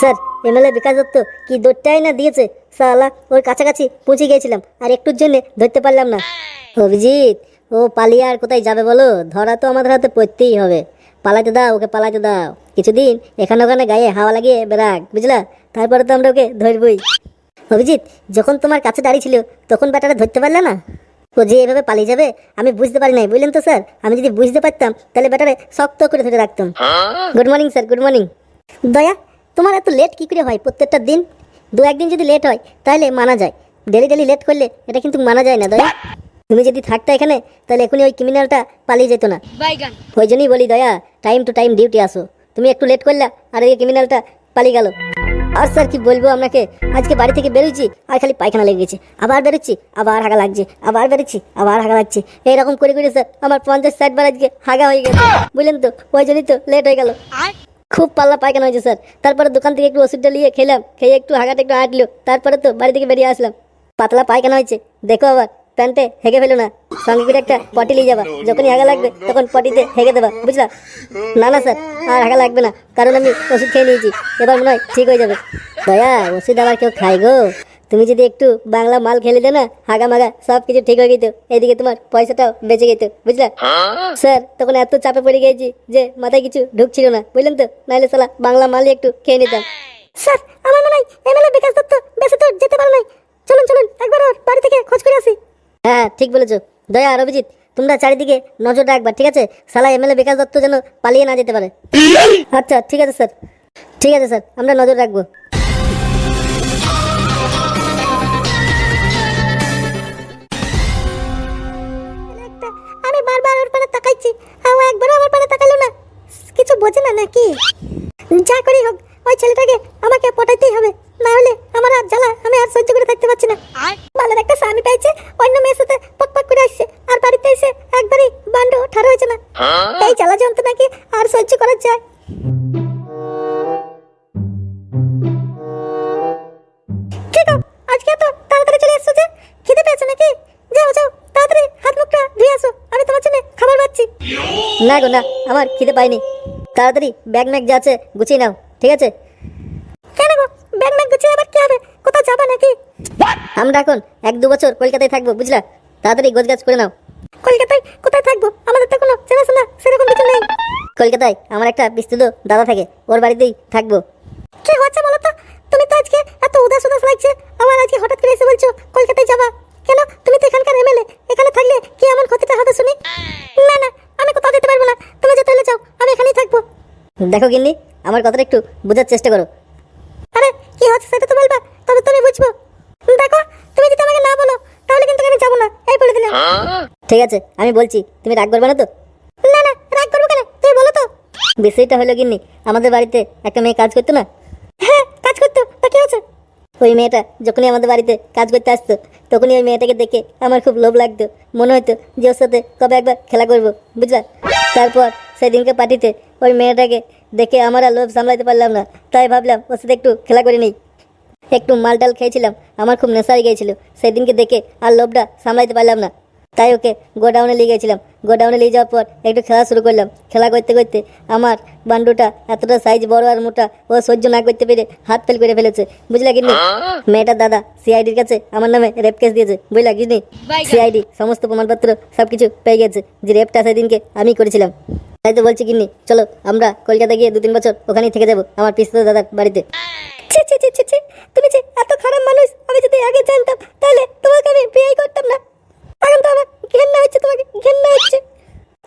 Sir MLA Bikash Dutta কি দৌড়টাই না দিয়েছে? সালা ওর কাছাকাছি পৌঁছে গিয়েছিলাম আর একটুর জন্য ধরতে পারলাম না। অভিজিৎ ও পালিয়ে আর কোথায় যাবে বলো? ধরা তো আমাদের হাতে পড়তেই হবে। পালাতে দাও ওকে পালাতে দাও। কিছুদিন এখানে ওখানে গায়ে হাওয়া লাগিয়ে বেরাক বুঝলা? তারপরে তো আমরা ওকে ধরবই। অভিজিৎ যখন তোমার কাছে দাঁড়িয়ে ছিল তখন ব্যাটারা ধরতে পারলে না? ও যে এভাবে পালিয়ে যাবে আমি বুঝতে পারি নাই বুঝলেন তো স্যার? আমি যদি বুঝতে পারতাম তাহলে ব্যাটারে শক্ত করে ধরে রাখতাম। Good morning sir good morning দয়া তোমার এত লেট কি করে হয় প্রত্যেকটা দিন? দু একদিন যদি লেট হয় তাহলে মানা যায়। ডেলি ডেলি লেট করলে এটা কিন্তু মানা যায় না দয়া। তুমি যদি থাকতে এখানে তাহলে এখনই ওই ক্রিমিনালটা পালিয়ে যেত না। ওই জন্যই বলি দয়া টাইম টু টাইম ডিউটি আসো। তুমি একটু লেট করলে আর এই ক্রিমিনালটা পালিয়ে গেল। আর স্যার কি বলব আপনাকে? আজকে বাড়ি থেকে বেরোচ্ছি আর খালি পায়খানা লেগে গেছে। আবার বেরোচ্ছি আবার হাগা লাগছে। আবার বেরোচ্ছি আবার হাগা লাগছে। এইরকম করে করে স্যার আমার পঞ্চাশ ষাট বার আজকে হাগা হয়ে গেছে। বুঝলেন তো? ওই জন্যই তো লেট হয়ে গেল। খুব পাল্লা পায়খানা হয়েছে, স্যার। তারপরে দোকান থেকে একটু ওষুধটা নিয়ে খেলাম, খেয়ে একটু হাগাটা একটু আটলো তারপরে তো বাড়ি থেকে বেরিয়ে আসলাম। পাতলা পায়খানা হয়েছে। দেখো আবার, প্যান্টে হেগে ফেলো না। সঙ্গে করে একটা পটি নিয়ে যাবা। যখনই হাগা লাগবে, তখন পটিতে হেগে দেবা। বুঝলা? না না, স্যার, আর হাগা লাগবে না। কারণ আমি ওষুধ খেয়ে নিয়েছি। এবার মনে হয় ঠিক হয়ে যাবে। দয়া, ওষুধ আবার কেউ খাই গো। তুমি যদি একটু বাংলা মাল খেলে দে না হাগা মাগা সব কিছু ঠিক হয়ে যেত এইদিকে তোমার পয়সাটাও বেঁচে যেত বুঝলা? স্যার তখন এত চাপে পড়ে গেছি যে মাথায় কিছু ঢুকছিল না বুঝলেন তো? নাইলে সালা বাংলা মালই একটু খেয়ে নিতাম। স্যার আমার মনে হয় এমএলএ বিকাশ দত্ত বেশি তো যেতে পারে নাই। চলুন চলুন একবার ওর বাড়ি থেকে খোঁজ করে আসি। হ্যাঁ ঠিক বলেছ। দয়া আর অভিজিৎ তোমরা চারিদিকে নজর রাখবা ঠিক আছে? সালা এমএলএ বিকাশ দত্ত যেন পালিয়ে না যেতে পারে। আচ্ছা ঠিক আছে স্যার। ঠিক আছে স্যার আমরা নজর রাখব। ওর পানে তাকাইছি আর ও একবারও আমার পানে তাকালো না। কিছু বোঝে না নাকি? যা করি হোক ওই ছেলেটাকে আমাকে পটাইতেই হবে। না হলে আমার আর জ্বালা আমি আর সহ্য করে থাকতে পারছি না। আর? মালের একটা স্বামী পাইছে অন্য মেয়ের সাথে পক পক করে আসছে। আর বাড়িতে এসে একবারই বান্ড ঠার হয়েছে না। এই জ্বালা যন্ত্রণা কি আর সহ্য করা যায়? আজকে তো তাড়াতাড়ি চলে এসছো যে? খিদে পেয়েছ নাকি? যাও যাও তাড়াতাড়ি হাত মুখটা ধুয়ে আসো। না গো না আমার খিদে পাইনি। তাড়াতাড়ি ব্যাগ ম্যাগ যা আছে গুছিয়ে নাও ঠিক আছে? কেন গো ব্যাগ ম্যাগ গুছিয়ে আবার কি হবে? কোথাও যাবা নাকি? আমরা এখন এক দু বছর কলকাতায় থাকব বুঝলা? তাড়াতাড়ি গোছগাছ করে নাও। কলকাতায় কোথায় থাকব? আমাদের তো কোনো চেনাশোনা সেরকম কিছু নেই। কলকাতায় আমার একটা বিস্তৃত দাদা থাকে ওর বাড়িতেই থাকব। কি হচ্ছে বলো তো? তুমি তো আজকে এত উদাস উদাস লাগছে। আমার আজকে হঠাৎ করে এসে বলছো কলকাতায় যাবা। কেন? তুমি তো এখানকার এমএলএ এখানে থাকলে কি এমন ক্ষতিটা হবে শুনি? না না আমি কোথাও যেতে পারব না তুমি যেতে হলে যাও আমি এখানেই থাকব দেখো গিন্নি, আমার কথাটা একটু বোঝার চেষ্টা করো। আরে, কি হচ্ছে সেটা তো বলবা, তবে তুমি বুঝব। দেখো, তুমি যদি আমাকে না বলো, তাহলে কিন্তু আমি যাব না। এই বলে দিলাম। ঠিক আছে, আমি বলছি, তুমি রাগ করবে না তো? না না, রাগ করব কেন? তুমি বলো তো। বিষয়টা হলো গিন্নি, আমাদের বাড়িতে একটা মেয়ে কাজ করতো না হ্যাঁ কাজ করতো তা কি হচ্ছে ওই মেয়েটা যখনই আমাদের বাড়িতে কাজ করতে আসতো, তখনই ওই মেয়েটাকে দেখে আমার খুব লোভ লাগতো। মনে হতো যে ওর সাথে কবে একবার খেলা করব, বুঝলা? তারপর সেদিনকে পার্টিতে ওই মেয়েটাকে দেখে আমার আর লোভ সামলাতে পারলাম না। তাই ভাবলাম ওর সাথে একটু খেলা করে নিই। একটু মালটাল খেয়েছিলাম, আমার খুব নেশা হয়ে গিয়েছিল। সেদিনকে দেখে আর লোভটা সামলাতে পারলাম না। তাই ওকে গোডাউনে নিয়ে গেছিলাম। গোডাউনে নিয়ে যাওয়ার পর একটু খেলা শুরু করলাম। খেলা করতে করতে আমার বান্ডুটা এতটা সাইজ বড় আর মোটা, ও সহ্য না করতে পেরে হাত ফেল করে ফেলেছে। বুঝলা কিনি মেয়েটার দাদা সিআইডির কাছে আমার নামে রেপ কেস দিয়েছে। বুঝলা কিনি সিআইডি সমস্ত প্রমাণপত্র সবকিছু পেয়ে গেছে। যে রেপটা সেদিনকে আমি করেছিলাম। তাই তো বলছি কিন্নি, চলো আমরা কলকাতা গিয়ে দু তিন বছর ওখানেই থেকে যাব আমার পিস্তল দাদার বাড়িতে। তুমি যে এত খারাপ মানুষ, আমি যদি আগে জানতাম, তাহলে তোমাকে আমি বিয়ে করতাম না।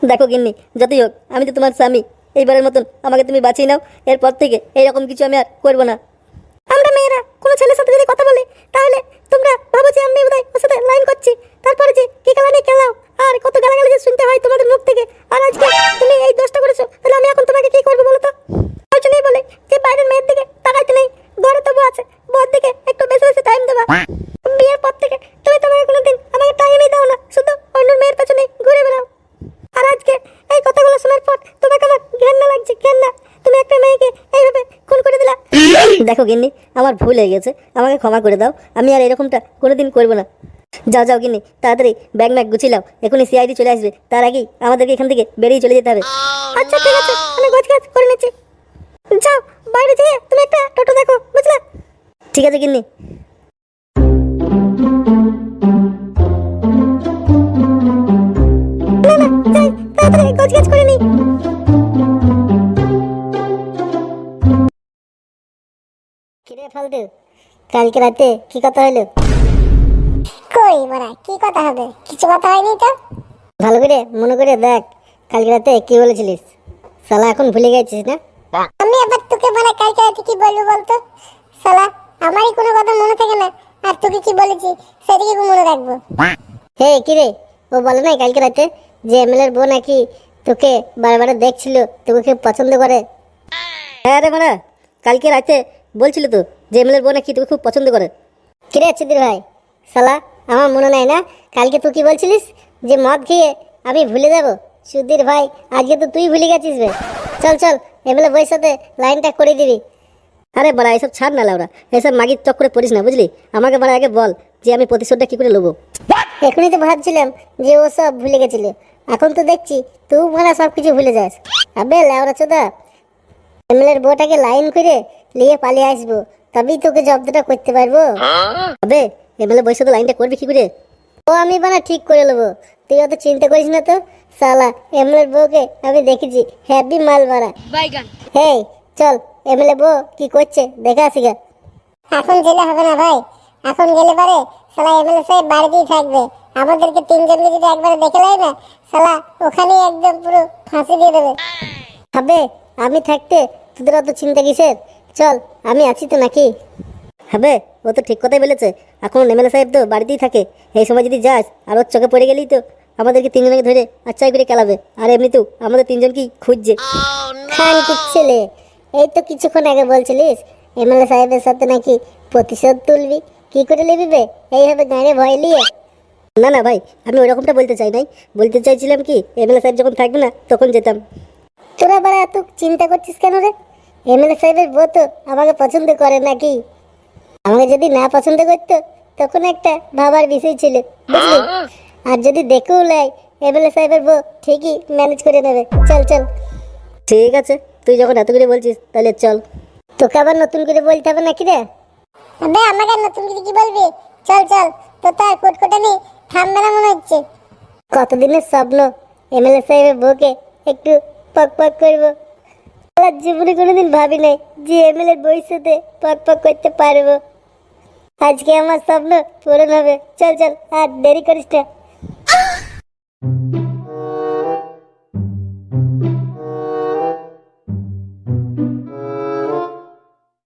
দেখো গিন্নি, যতই হোক, আমি তো তোমার স্বামী। এইবারের মতন আমাকে তুমি বাঁচিয়ে নাও, এরপর থেকে এইরকম কিছু আমি আর করব না। আমরা মেয়েরা, কোনো ছেলের সাথে যদি কথা বলি, তাহলে তোমরা ভাবো যে আমি বোধহয় ওর সাথে লাইন করছি। তারপরে যে কি খেলা নেই খেলাও। আর কত গালাগালি যে শুনতে হয় তোমাদের মুখ থেকে। আর আজকে তুমি এই দোষটা করেছ তাহলে আমি এখন তোমাকে কি করব বলো তো ওই জন্যই বলে যে বাইরের মেয়ের দিকে তাকাইতে নেই ঘরে তো বউ আছে বউর দিকে একটু বেশি বেশি টাইম দেবা বিয়ের পর থেকে তুমি তোমাকে কোনোদিন আমাকে টাইমই দাও না শুধু অন্য মেয়ের পেছনে ঘুরে বেড়াও আর আজকে এই কথাগুলো শোনার পর তোমাকে আমার ঘেন্না লাগছে ঘেন্না তুমি একটা মেয়েকে এইভাবে খুন করে দিলা দেখো গিন্নি আমার ভুল হয়ে গেছে আমাকে ক্ষমা করে দাও আমি আর এরকমটা কোনোদিন করব না। যাও যাও গিন্নি তাড়াতাড়ি ব্যাগ ম্যাগ গুছিলাম এখনই সিআইডি চলে আসবে তার আগেই আমাদেরকে এখান থেকে বেরিয়ে চলে যেতে হবে। আচ্ছা ঠিক আছে আমি গোছ গাছ করে নিচ্ছি। যাও বাইরে যেয়ে তুমি একটা টোটো দেখো বুঝলে? ঠিক আছে গিন্নি। না না তাড়াতাড়ি গোছ গাছ করে নি ফালতু কালকে রাতে কি কথা হলো কই কি কথা হবে? কিছু কথা হয়নি তো? ভালো করে মনে করে দেখ কালকে রাতে কি বলেছিলিস? শালা এখন ভুলে গেছিস না? আমি আবার তোকে বলে কালকে রাতে কি বলব বলতো? শালা আমারই কোনো কথা মনে থাকে না আর তোকে কি বলেছি সেদিকে কি মনে রাখব। হে কিরে ও বলে নাই কালকে রাতে যে এমএলএর বউ নাকি তোকে বারবার দেখছিল তোকে খুব পছন্দ করে? হ্যাঁ রে কালকে রাতে বলছিল তো যে এমএলএর বউ নাকি তোকে খুব পছন্দ করে। কিরে চিদির ভাই সালা আমার মনে নাই না? কালকে তুই কি বলছিলিস যে মদ খেয়ে আমি ভুলে যাব? সুধীর ভাই আজকে তো তুই ভুলে গেছিস রে। চল চল এমএলএ বউয়ের সাথে লাইনটা করে দিবি। আরে বড়া এসব ছাড় না লাউরা। এসব মাগির চক্করে পড়িস না বুঝলি? আমাকে বড়া আগে বল যে আমি প্রতিশোধটা কি করে নেব। এখনই তো ভাবছিলাম যে ও সব ভুলে গেছিল। এখন তো দেখছি তুই মানে সব কিছু ভুলে যাস। আবে লাউরা চোদা এমএলএর বউটাকে লাইন করে নিয়ে পালিয়ে আসব। তবেই তোকে জব্দটা করতে পারব। আবে এমএলএ বয়সে তো লাইনটা করবি কি করে? ও আমি বানা ঠিক করে নেব। তুই অত চিন্তা করিস না তো সালা এমএলএর বউকে আমি দেখেছি হ্যাপি মাল মারা। হেই চল এমএলএ বউ কি করছে দেখা আসি গা। এখন গেলে হবে না ভাই। এখন গেলে পারে শালা এমএলএ সাহেব বাড়িতেই থাকবে। আমাদেরকে তিনজনকে যদি একবারে দেখে নেয় না শালা ওখানেই একদম পুরো ফাঁসি দিয়ে দেবে। হবে আমি থাকতে তোদের অত চিন্তা কিসের? চল আমি আছি তো নাকি? হবে ও তো ঠিক কথাই বলেছে। এখন এমএলএ সাহেব তো বাড়িতেই থাকে। এই সময় যদি যাস আর ওর চোখে পড়ে গেলেই তো আমাদেরকে তিনজনকে ধরে আচ্ছাই করে খেলাবে আর এমনিতেও আমাদের তিনজনকেই খুঁজছে। খান ছেলে? এই তো কিছুক্ষণ আগে বলছিলিস এমএলএ সাহেবের সাথে নাকি প্রতিশোধ তুলবি? কি করে নিবি বে? এইভাবে গাড়ি ভয় নিয়ে? না না ভাই আমি ওরকমটা বলতে চাই নাই। বলতে চাইছিলাম কি এমএলএ সাহেব যখন থাকবে না তখন যেতাম। তোরা বাড়া এত চিন্তা করছিস কেন রে? এমএলএ সাহেবের বউ তো আমাকে পছন্দ করে নাকি? আমাকে যদি না পছন্দ করতো তখন একটা ভাবার বিষয় ছিল বুঝলি? আর যদি দেখেও লাই এমএলএ সাহেবের বউ ঠিকই ম্যানেজ করে নেবে। চল চল। ঠিক আছে তুই যখন এত করে বলছিস তাহলে চল। তোকে আবার নতুন করে বলতে হবে নাকি রে? আবে আমাকে নতুন করে কি বলবি? চল চল। তো তার কোটকোটানি থামবে না মনে হচ্ছে। কতদিনের স্বপ্ন? এমএলএ সাহেবের বউকে একটু পক পক করব। আমার জীবনে কোনোদিন ভাবি নাই যে এমএলএর সাথে পক পক করতে পারব। আজকে আমার স্বপ্ন পূরণ হবে। চল চল, আর দেরি করিস না।